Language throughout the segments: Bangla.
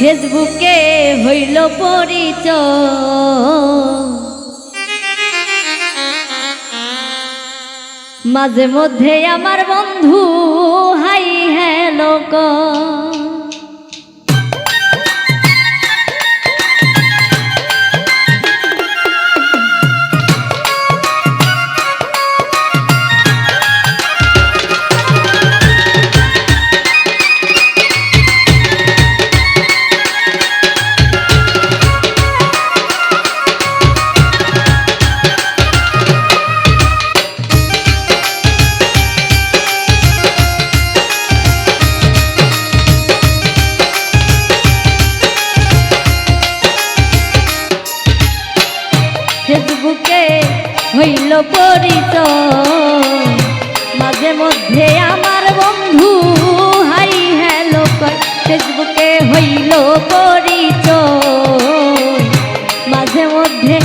ফেসবুকে হইল পরিচয়। মাঝে মধ্যে আমার বন্ধু হাই হ্যালো পরিত মাঝে মধ্যে আমার বন্ধু হাই হ্যালো ফেসবুকে হইল পরিচ মাঝে মধ্যে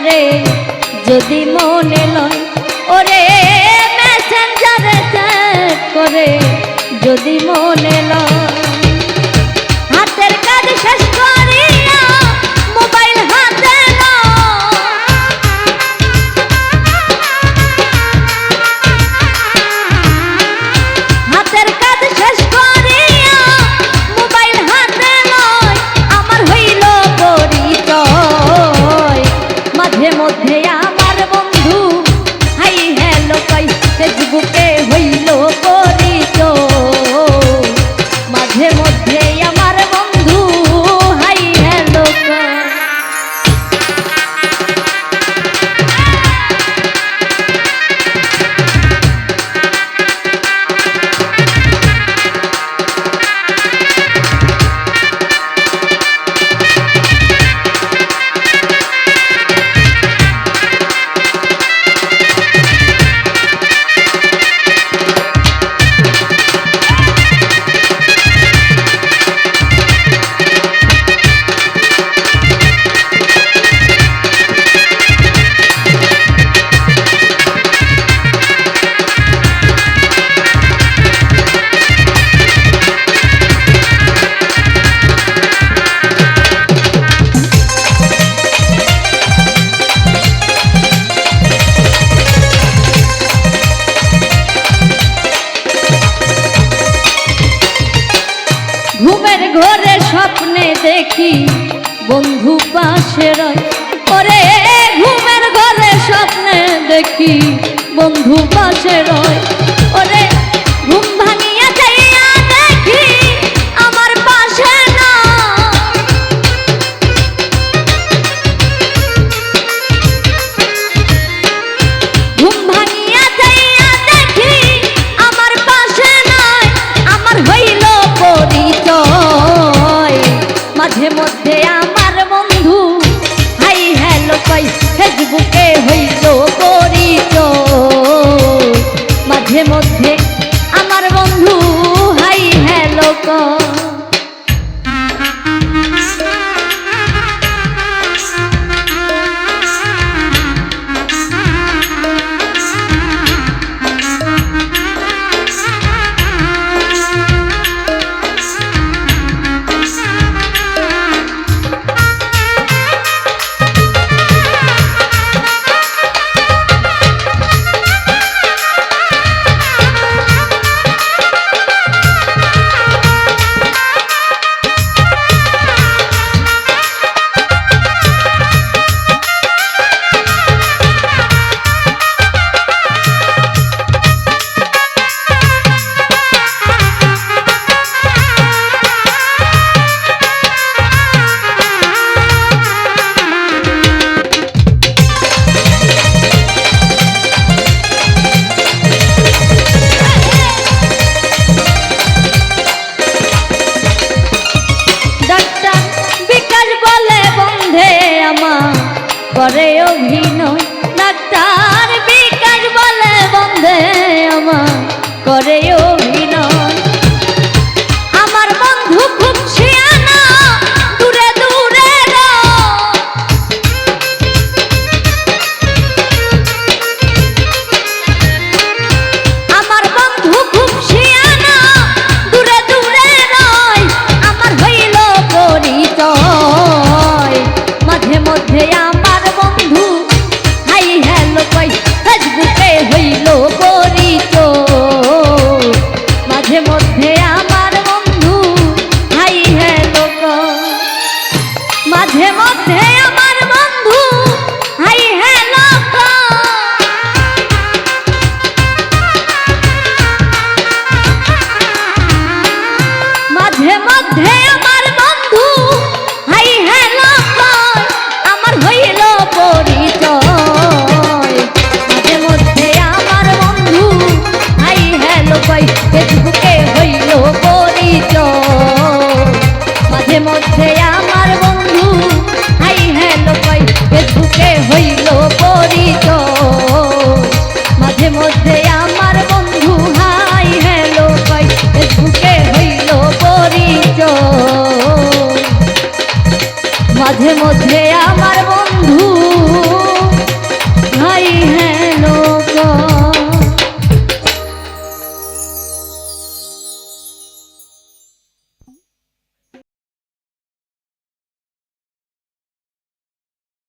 করে যদি মনে লয় ওরে মেসেঞ্জারে চ্যাট করে যদি মনে লয় দেখি বন্ধু পাশে রয়। ওরে ঘুমের ঘরে স্বপ্নে দেখি বন্ধু পাশের রয়। হইল